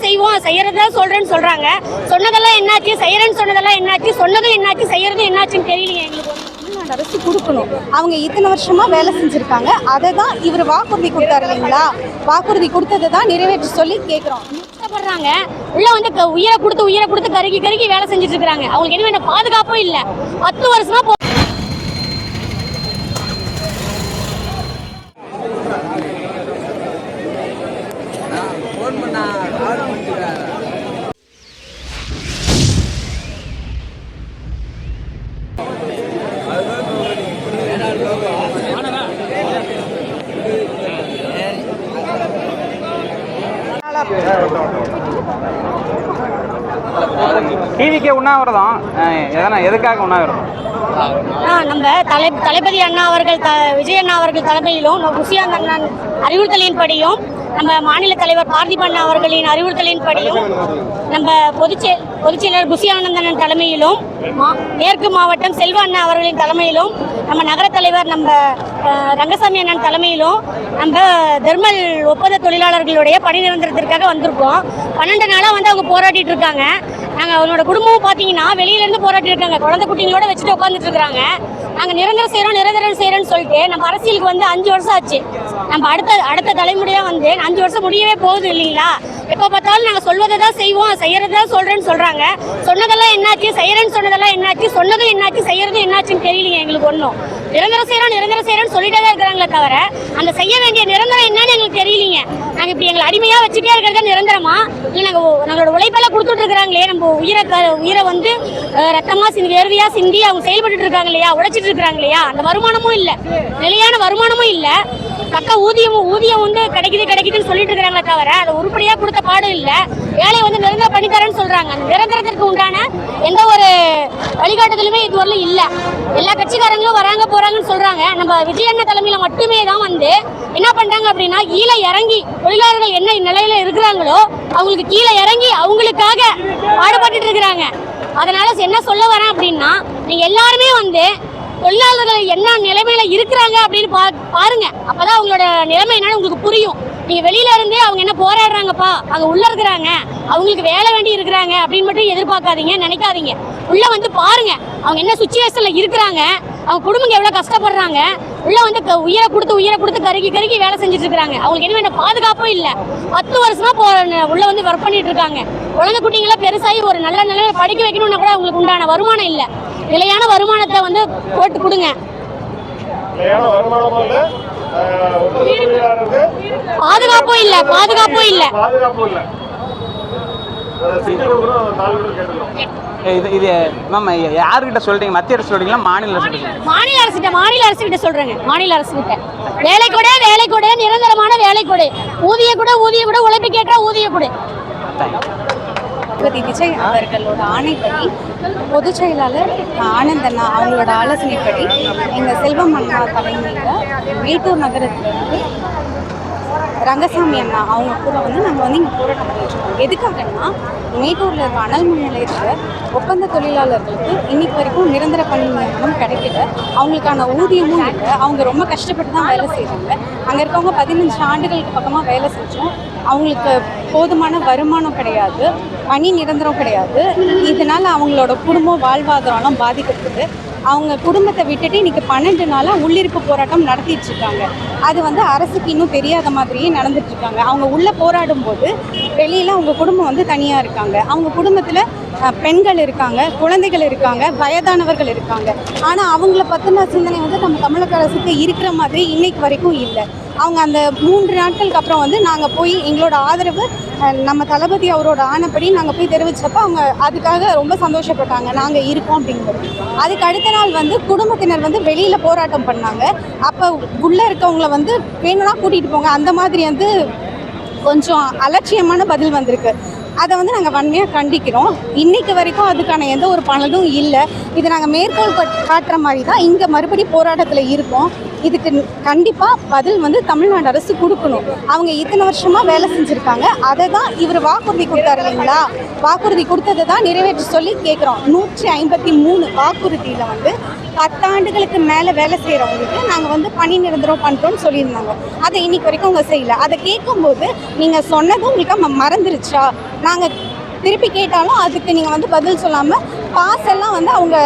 செய்வோம் செய்யறதா சொல்றேன்னு சொல்றாங்க. சொன்னதெல்லாம் என்னாச்சு? செய்யறேன்னு சொன்னதெல்லாம் என்னாச்சு? சொன்னதும் என்னாச்சு? செய்யறதும் என்னாச்சுன்னு தெரியலையே எங்களுக்கு. தமிழ்நாடு அரசு கொடுக்கணும். அவங்க இத்தனை வருஷமா வேலை செஞ்சிருக்காங்க. அதை தான் இவர் வாக்குறுதி கொடுத்தாரு இல்லைங்களா? வாக்குறுதி கொடுத்ததை தான் நிறைவேற்ற சொல்லி கேட்குறோம் கஷ்டப்படுறாங்க. உள்ள வந்து உயிரை கொடுத்து உயிரை கொடுத்து கருகி கருகி வேலை செஞ்சுட்டு இருக்காங்க அவங்களுக்கு எதுவும் பாதுகாப்பும் இல்ல. பத்து வருஷமா போ- டிவிக்கே உண்ணாவிரதம். எதனா எதுக்காக உண்ணாவிரதம்? நம்ம தலை தளபதி அண்ணா அவர்கள் த விஜய் அண்ணா அவர்கள் தலைமையிலும் நம்ம குஷியாந்த் அண்ணன் அறிவுறுத்தலின்படியும் நம்ம மாநில தலைவர் பார்த்திபன் அவர்களின் அறிவுறுத்தலின்படியும் நம்ம பொதுச்செ பொதுச்செயலர் குஷியானந்தன் தலைமையிலும் மா- மேற்கு மாவட்டம் செல்வ அண்ணா அவர்களின் தலைமையிலும் நம்ம நகர தலைவர் நம்ம ரங்கசாமி அண்ணன் தலைமையிலும் நம்ம தெர்மல் ஒப்பந்த தொழிலாளர்களுடைய பணி நிரந்தரத்திற்காக வந்திருக்கோம். பன்னெண்டு நாளாக வந்து அவங்க போராடிட்டு இருக்காங்க. நாங்கள் அவங்களோட குடும்பமும் பார்த்தீங்கன்னா வெளியிலேருந்து போராட்டி இருக்காங்க. குழந்தை குட்டிங்களோட வச்சுட்டு உட்காந்துட்டு இருக்கிறாங்க. நாங்கள் நிரந்தரம் செய்கிறோம் நிரந்தரம் செய்கிறோம்னு சொல்லிட்டு நம்ம அரசியலுக்கு வந்து அஞ்சு வருஷம் ஆச்சு. நம்ம அடுத்த அடுத்த தலைமுறையாக வந்து அஞ்சு வருஷம் முடியவே போகுது இல்லைங்களா? எப்போ பார்த்தாலும் நாங்கள் சொல்வதை தான் செய்வோம் செய்யறதா சொல்கிறேன்னு சொல்கிறாங்க சொன்னதெல்லாம் என்னாச்சு? செய்கிறேன்னு சொன்னதெல்லாம் என்னாச்சு? சொன்னதும் என்னாச்சு? செய்யறதும் என்னாச்சுன்னு தெரியலைங்க எங்களுக்கு ஒன்றும் நிரந்தரம் செய்கிறோம் நிரந்தரம் செய்கிறோம்னு சொல்லிட்டே தான் இருக்கிறாங்களே தவிர அந்த செய்ய வேண்டிய நிரந்தரம் என்னன்னு எங்களுக்கு தெரியலீங்க. நாங்கள் இப்படி எங்களை அடிமையாக வச்சுட்டே இருக்கிறதா நிரந்தரமா? இல்லை நாங்கள் நம்மளோட உழைப்பெல்லாம் கொடுத்துட்டு இருக்கிறாங்களே நம்ம உயிரை க- உயிரை வந்து அஹ், ரத்தமா சிந்தி வேர்வையா சிந்தி அவங்க செயல்பட்டு இருக்காங்க இல்லையா உழைச்சிட்டு இருக்காங்க இல்லையா அந்த வருமானமும் இல்லை. நிலையான வருமானமும் இல்லை. தக்க ஊதியமும் ஊதியம் வந்து கிடைக்குது கிடைக்குதுன்னு சொல்லிட்டு இருக்கிறாங்களே தவிர அதை உருப்படியாக கொடுத்த பாடும் இல்லை. வேலையை வந்து நிரந்தரம் பண்ணித்தரேன்னு சொல்றாங்க. அந்த நிரந்தர உண்டான எந்த ஒரு வழிகாட்டுதலுமே இதுவரையிலும் இல்லை. எல்லா கட்சிக்காரங்களும் வராங்க போறாங்கன்னு சொல்றாங்க. நம்ம விஜயண்ண தலைமையில மட்டுமே தான் வந்து என்ன பண்றாங்க அப்படின்னா கீழே இறங்கி தொழிலாளர்கள் என்ன நிலையில இருக்கிறாங்களோ அவங்களுக்கு கீழே இறங்கி அவங்களுக்காக பாடுபட்டு இருக்கிறாங்க. அதனால என்ன சொல்ல வரேன் அப்படின்னா நீங்க எல்லாருமே வந்து தொழிலாளர்கள் என்ன நிலைமையில இருக்கிறாங்க அப்படின்னு பா பாருங்க. அப்பதான் அவங்களோட நிலைமை என்னன்னு உங்களுக்கு புரியும். நீங்க வெளியில இருந்தே அவங்க என்ன போராடுறாங்கப்பா? அங்க உள்ள இருக்கிறாங்க. அவங்களுக்கு வேலை வேண்டி இருக்கிறாங்க அப்படின்னு மட்டும் எதிர்பார்க்காதீங்க நினைக்காதீங்க. உள்ள வந்து பாருங்க. அவங்க என்ன சுச்சுவேஷன்ல இருக்கிறாங்க அவங்க குடும்பங்க எவ்வளவு கஷ்டப்படுறாங்க உள்ள வந்து க- உயிரை கொடுத்து உயிரை கொடுத்து கருகி கருகி வேலை செஞ்சுட்டு இருக்காங்க அவங்களுக்கு என்ன பாதுகாப்பும் இல்ல. பத்து வருஷமா போ உள்ள வந்து ஒர்க் பண்ணிட்டு இருக்காங்க. குழந்தை குட்டிங்களா பெருசாகி ஒரு நல்ல நல்ல படிக்க வைக்கணும்னா கூட அவங்களுக்கு உண்டான வருமானம் இல்ல. நிலையான வருமானத்தை வந்து போட்டு கொடுங்க. இல்ல பாதுகாப்பும் இல்ல. பாதுகாப்பும் இல்ல. பாதுகாப்பும் இல்ல இது இது மேம் யாருக்கிட்ட சொல்றீங்க? மத்திய அரசு சொல்றீங்களா? மாநில அரசு? மாநில அரசிட்ட மாநில அரசு கிட்ட சொல்றேங்க. மாநில அரசு கிட்ட வேலை கூட வேலை கூட நிரந்தரமான வேலை கொடு. ஊதிய கூட ஊதிய கூட உழைப்பு கேட்டா ஊதிய கொடு. தளபதி விஜய் அவர்களோட ஆணைப்படி பொதுச் செயலாளர் ஆனந்தண்ணா அவங்களோட ஆலோசனைப்படி எங்கள் செல்வம் அண்ணா தலைமையில் மேட்டூர் நகரத்திலிருந்து ரங்கசாமி அண்ணா அவங்க கூட வந்து நாங்கள் வந்து இங்கே போராட்டம் பண்ணிட்டுருக்கோம் எதுக்காகன்னா மேட்டூரில் இருக்க அனல் மின் நிலையத்தில் ஒப்பந்த தொழிலாளர்களுக்கு இன்னைக்கு வரைக்கும் நிரந்தர பணி நியமனம் கிடைக்கல. அவங்களுக்கான ஊதியமும் இல்லை. அவங்க ரொம்ப கஷ்டப்பட்டு தான் வேலை செய்கிறாங்க அங்கே இருக்கவங்க பதினஞ்சு ஆண்டுகளுக்கு பக்கமாக வேலை செஞ்சோம். அவங்களுக்கு போதுமான வருமானம் கிடையாது பணி நிரந்தரம் கிடையாது. இதனால் அவங்களோட குடும்பம் வாழ்வாதாரம்லாம் பாதிக்கப்படுது. அவங்க குடும்பத்தை விட்டுட்டு இன்றைக்கி பன்னெண்டு நாளாக உள்ளிருப்பு போராட்டம் நடத்திட்டு இருக்காங்க. அது வந்து அரசுக்கு இன்னும் தெரியாத மாதிரியே நடந்துட்டு இருக்காங்க. அவங்க உள்ளே போராடும் போது வெளியில் அவங்க குடும்பம் வந்து தனியாக இருக்காங்க. அவங்க குடும்பத்தில் பெண்கள் இருக்காங்க குழந்தைகள் இருக்காங்க வயதானவர்கள் இருக்காங்க. ஆனால் அவங்கள பற்றின சிந்தனை வந்து நம்ம தமிழக அரசுக்கு இருக்கிற மாதிரி இன்னைக்கு வரைக்கும் இல்லை. அவங்க அந்த மூன்று நாட்களுக்கு அப்புறம் வந்து நாங்கள் போய் எங்களோட ஆதரவு நம்ம தளபதி அவரோட ஆணைப்படி நாங்கள் போய் தெரிவித்தப்போ அவங்க அதுக்காக ரொம்ப சந்தோஷப்பட்டாங்க. நாங்கள் இருக்கோம் அப்படிங்கிறது. அதுக்கு அடுத்த நாள் வந்து குடும்பத்தினர் வந்து வெளியில் போராட்டம் பண்ணாங்க. அப்போ உள்ளே இருக்கவங்கள வந்து வேணும்னா கூட்டிகிட்டு போங்க. அந்த மாதிரி வந்து கொஞ்சம் அலட்சியமான பதில் வந்திருக்கு. அதை வந்து நாங்கள் வன்மையாக கண்டிக்கிறோம். இன்னைக்கு வரைக்கும் அதுக்கான எந்த ஒரு பலனும் இல்லை. இதை நாங்கள் மேற்கோள் காட்டுற மாதிரி தான் இங்கே மறுபடி போராட்டத்தில் இருக்கோம். இதுக்கு கண்டிப்பாக பதில் வந்து தமிழ்நாடு அரசு கொடுக்கணும். அவங்க இத்தனை வருஷமாக வேலை செஞ்சுருக்காங்க. அதை தான் இவர் வாக்குறுதி கொடுத்தாரு இல்லைங்களா? வாக்குறுதி கொடுத்ததை தான் நிறைவேற்ற சொல்லி கேட்குறோம் நூற்றி ஐம்பத்தி மூணு வாக்குறுதியில் வந்து பத்தாண்டுகளுக்கு மேலே வேலை செய்கிறவங்களுக்கு நாங்கள் வந்து பணி நிரந்தரம் பண்ணுறோம்னு சொல்லியிருந்தாங்க. அதை இன்னைக்கு வரைக்கும் அவங்க செய்யலை. அதை கேட்கும்போது நீங்கள் சொன்னது உங்களுக்கு மறந்துருச்சா? நாங்கள் திருப்பி கேட்டாலும் அதுக்கு நீங்கள் வந்து பதில் சொல்லாமல் பாஸ் எல்லாம் வந்து அவங்க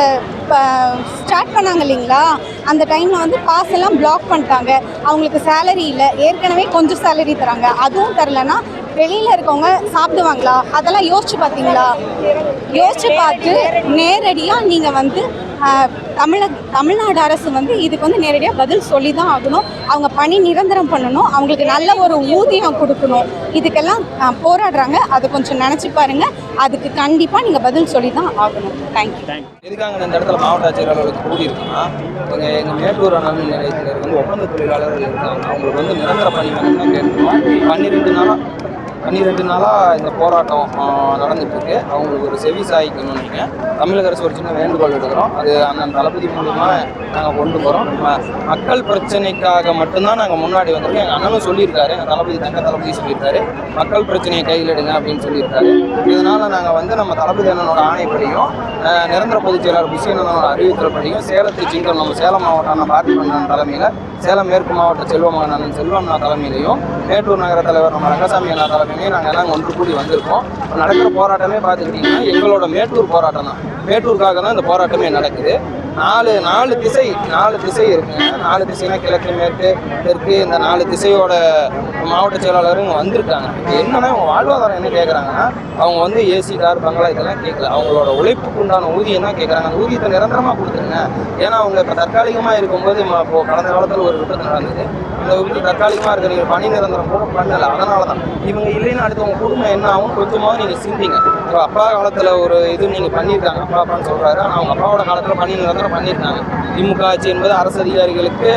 ஸ்டார்ட் பண்ணாங்க இல்லைங்களா? அந்த டைமில் வந்து பாஸ் எல்லாம் பிளாக் பண்ணிட்டாங்க. அவங்களுக்கு சேலரி இல்லை. ஏற்கனவே கொஞ்சம் சேலரி தராங்க. அதுவும் தரலன்னா வெளியில் இருக்கவங்க சாப்பிடுவாங்களா? அதெல்லாம் யோசிச்சு பார்த்தீங்களா யோசிச்சு பார்த்து நேரடியாக நீங்கள் வந்து தமிழக தமிழ்நாடு அரசு வந்து இதுக்கு வந்து நேரடியாக பதில் சொல்லி தான் ஆகணும். அவங்க பணி நிரந்தரம் பண்ணணும். அவங்களுக்கு நல்ல ஒரு ஊதியம் கொடுக்கணும். இதுக்கெல்லாம் போராடுறாங்க. அதை கொஞ்சம் நினச்சி பாருங்க. அதுக்கு கண்டிப்பாக நீங்கள் பதில் சொல்லி தான் ஆகணும் தேங்க்யூ எதுக்காக இந்த இடத்துல மாவட்ட ஆட்சியர் அலுவலகத்துக்கு கூடி இருக்குன்னா எங்கள் எங்கள் மேட்டூர் அனல் நிலையத்தில் வந்து ஒப்பந்த தொழிலாளர்கள் இருக்காங்க அவங்களுக்கு வந்து நிரந்தர பணி வேணும்னு தான் பன்னிரெண்டு நாளாக பன்னிரெண்டு நாளாக இந்த போராட்டம் நடந்துட்டுருக்கு. அவங்களுக்கு ஒரு செவி சாய்க்கணும் நீங்கள் தமிழக அரசு ஒரு சின்ன வேண்டுகோள் எடுக்கிறோம் அது அந்த தளபதி மூலமாக நாங்கள் கொண்டு போகிறோம் மக்கள் பிரச்சனைக்காக மட்டும்தான் நாங்கள் முன்னாடி வந்திருக்கோம். எங்கள் அண்ணனும் சொல்லியிருக்காரு. எங்கள் தளபதி தங்க தளபதி சொல்லியிருக்காரு. மக்கள் பிரச்சனையை கையில் எடுங்க அப்படின்னு சொல்லியிருக்காரு. இதனால் நாங்கள் வந்து நம்ம தளபதி அண்ணனோட ஆணைப்படியும் நிரந்தர பொதுச் செயலாளர் புஷி அண்ணனோட அறிவித்தல்படியும் சேலத்து சிங்கம் நம்ம சேலம் மாவட்டம் அண்ணன் பார்த்திபண்ணன் தலைமையில் சேலம் மேற்கு மாவட்ட செல்வமகன் அண்ணன் செல்வண்ணா தலைமையிலையும் மேட்டூர் நகர தலைவர் நம்ம ரங்கசாமி அண்ணா எல்லாருமே நாங்கள் எல்லாம் ஒன்று கூடி வந்திருக்கோம். நடக்கிற போராட்டமே பார்த்துக்கிட்டிங்கன்னா எங்களோட மேட்டூர் போராட்டம் தான் மேட்டூருக்காக தான் இந்த போராட்டமே நடக்குது. நாலு நாலு திசை நாலு திசை இருக்குங்க நாலு திசைனா கிழக்கு மேற்கு தெற்கு இந்த நாலு திசையோட மாவட்ட செயலாளரும் இங்கே வந்திருக்காங்க என்னன்னா அவங்க வாழ்வாதாரம் என்ன கேட்குறாங்கன்னா அவங்க வந்து ஏசி கார் பங்களா இதெல்லாம் கேட்கல அவங்களோட உழைப்புக்கு உண்டான ஊதியம் தான் கேட்குறாங்க அந்த ஊதியத்தை நிரந்தரமாக கொடுத்துருங்க. ஏன்னா அவங்க இப்போ தற்காலிகமாக இருக்கும்போது இப்போ கடந்த காலத்தில் ஒரு விபத்து நடந்தது. அந்த விபத்து தற்காலிகமாக இருக்கிற நீங்கள் பணி நிரந்தரம் கூட பண்ணலை. அதனால தான் இவங்க இல்லைன்னா அடுத்து உங்கள் குடும்பம் என்ன ஆகும் கொஞ்சமாக நீங்கள் சிந்திங்க. இப்போ அப்பா காலத்தில் ஒரு இது நீங்கள் பண்ணியிருக்காங்க. அப்பா அப்பான்னு சொல்கிறாரு ஆனால் அவங்க அப்பாவோட காலத்தில் பணி நிரந்தரம் பண்ணியிருக்காங்க திமுக ஆட்சி என்பது அரசு அதிகாரிகளுக்கு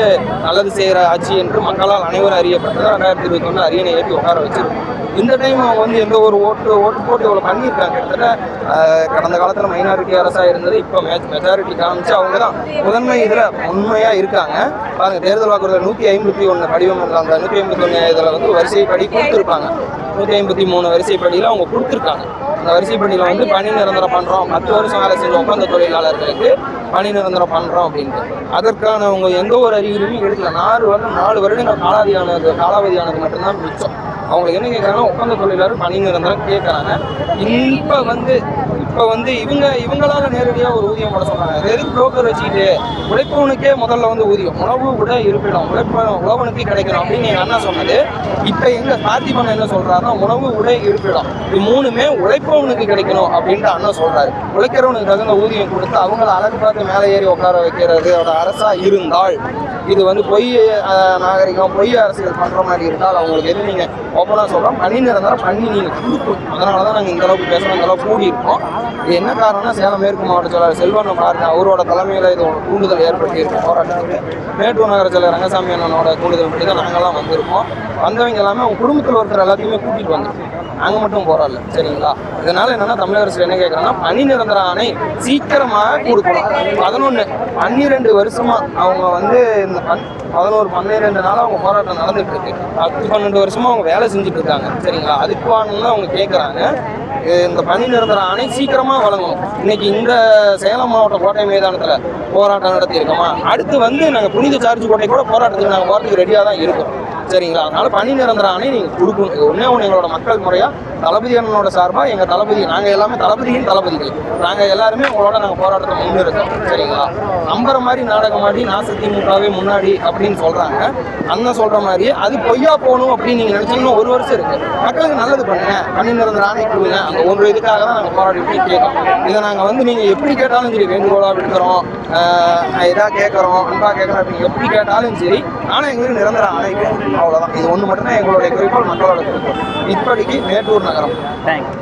நல்லது செய்கிற ஆட்சி என்று மக்களால் அனைவரும் அறியப்பட்டது. ரெண்டாயிரத்தி இருபத்தி ஒன்று அரியணை ஏற்றி உட்கார வச்சிருக்கோம். இந்த டைம் அவங்க வந்து எந்த ஒரு ஓட்டு ஓட்டு போட்டு இவ்வளோ பண்ணியிருக்காங்க? கிட்டத்தட்ட கடந்த காலத்தில் மைனாரிட்டி அரசாக இருந்தது. இப்போ மெஜாரிட்டி காமிச்சு அவங்க தான் முதன்மை இதில் உண்மையாக இருக்காங்க. பாருங்கள் தேர்தல் வாக்குறுதியில் நூற்றி ஐம்பத்தி ஒன்று படிவம் அந்த நூற்றி ஐம்பத்தி ஒன்று இதில் வந்து வரிசைப்படி கொடுத்துருப்பாங்க. நூற்றி ஐம்பத்தி மூணு வரிசைப்படியில் அவங்க கொடுத்துருக்காங்க. அந்த வரிசை பணியில் வந்து பணி நிரந்தரம் பண்ணுறோம் பத்து வருஷம் வேலை செஞ்ச ஒப்பந்த தொழிலாளர்களுக்கு பணி நிரந்தரம் பண்ணுறோம் அப்படின்ட்டு. அதற்கான அவங்க எந்த ஒரு அறிகுறியும் எடுக்கல. நாலு வருடம் நாலு வருடங்கள் காலாவதியானது காலாவதியானது மட்டும்தான் மிச்சம். அவங்களுக்கு என்ன கேட்குறாங்கன்னா ஒப்பந்த தொழிலாளர் பணி நிரந்தரம் கேட்குறாங்க இப்போ வந்து இப்போ வந்து இவங்க இவங்களால நேரடியாக ஒரு ஊதியம் போட சொல்கிறாங்க எதுக்கு புரோக்கர் வச்சுக்கிட்டு உழைப்பவனுக்கே முதல்ல வந்து ஊதியம் உணவு கூட இருப்பிடம் உழைப்ப உழவனுக்கு கிடைக்கணும் அப்படின்னு எங்கள் அண்ணா சொன்னது. இப்போ எங்கள் பார்த்திபன் என்ன சொல்கிறாருன்னா உணவு உடை இருப்பிடம். இது மூணுமே உழைப்பவனுக்கு கிடைக்கணும் அப்படின்ட்டு அண்ணன் சொல்கிறாரு உழைக்கிறவனுக்கு தகுந்த ஊதியம் கொடுத்து அவங்கள அழகு பார்த்து மேலே ஏறி உட்கார வைக்கிறது ஒரு அரசாக இருந்தால் இது வந்து பொய் நாகரிகம் பொய் அரசியல் பண்ற மாதிரி இருந்தால் அவங்களுக்கு எது நீங்க ஓப்பனா சொல்றோம்? பண்ணி நிரந்தரம் பண்ணி நீங்க கொடுக்கணும். அதனால தான் நாங்கள் இந்த அளவுக்கு பேசுறோம் இந்த அளவுக்கு கூடி இருக்கோம் இது என்ன காரணம்னா சேலம் மேற்கு மாவட்ட செயலாளர் செல்வன் பாருங்க அவரோட தலைமையில் இது ஒரு கூடுதல் ஏற்படுத்தி இருக்கு போராட்டத்துக்கு. மேட்டூர் நகர செயலர் ரங்கசாமி அண்ணனோட கூடுதல் படி தான் நாங்கள்லாம் வந்திருக்கோம். வந்தவங்க எல்லாமே அவங்க குடும்பத்தில் ஒருத்தர் எல்லாத்தையுமே கூட்டிட்டு வந்திருக்கோம். நாங்கள் மட்டும் போராடல சரிங்களா? இதனால என்னன்னா தமிழக அரசு என்ன கேட்குறாங்கன்னா பணி நிரந்தர ஆணை சீக்கிரமாக கொடுக்கணும். பதினொன்று பன்னிரெண்டு வருஷமா அவங்க வந்து இந்த பன் பதினோரு பன்னிரெண்டு நாள் அவங்க போராட்டம் நடந்துட்டு இருக்கு. பத்து பன்னெண்டு வருஷமா அவங்க வேலை செஞ்சுட்டு இருக்காங்க சரிங்களா? அதுக்கு வாங்கணும்னு அவங்க கேட்குறாங்க இந்த பணி நிரந்தர ஆணை சீக்கிரமாக வழங்கணும். இன்னைக்கு இந்த சேலம் மாவட்ட கோட்டை மைதானத்தில் போராட்டம் நடத்தியிருக்கோமா? அடுத்து வந்து நாங்கள் புனித சார்ஜ் கோட்டை கூட போராட்டத்துக்கு நாங்கள் போகிறதுக்கு ரெடியாக தான் இருக்கோம். சரிங்களா? அதனால பணி நிரந்தர ஆணை நீங்க கொடுக்கணும். இது ஒன்று எங்களோட மக்கள் முறையா தளபதி அண்ணனோட சார்பாக எங்கள் தளபதி நாங்கள் எல்லாமே தளபதியின் தளபதிகள். நாங்கள் எல்லாருமே உங்களோட நாங்கள் போராட்டத்தை முன்னிறுத்தோம் சரிங்களா? நம்புற மாதிரி நாடகம் ஆடி நாச திமுகவே முன்னாடி அப்படின்னு சொல்கிறாங்க அண்ணன் சொல்கிற மாதிரி அது பொய்யா போகணும் அப்படின்னு நீங்கள் நினச்சிங்கன்னா ஒரு வருஷம் இருக்குது மக்களுக்கு நல்லது பண்ணுங்க பணி நிரந்தர ஆணை கொடுங்க அந்த ஒன்று இதுக்காக தான் நாங்கள் போராடிட்டு கேட்கோம் இதை நாங்கள் வந்து நீங்கள் எப்படி கேட்டாலும் சரி வேண்டுகோளாக விடுக்கிறோம் இதாக கேட்குறோம் அன்பா கேட்குறோம் அப்படின்னு எப்படி கேட்டாலும் சரி ஆனால் எங்களுக்கு நிரந்தர ஆணைக்கு அவ்வளோதான் இது ஒன்று மட்டும்தான் எங்களுடைய குறிக்கோள் மக்களோட குறிக்கோள். இப்படிக்கு மேட்டூர் நகரம் தேங்க்யூ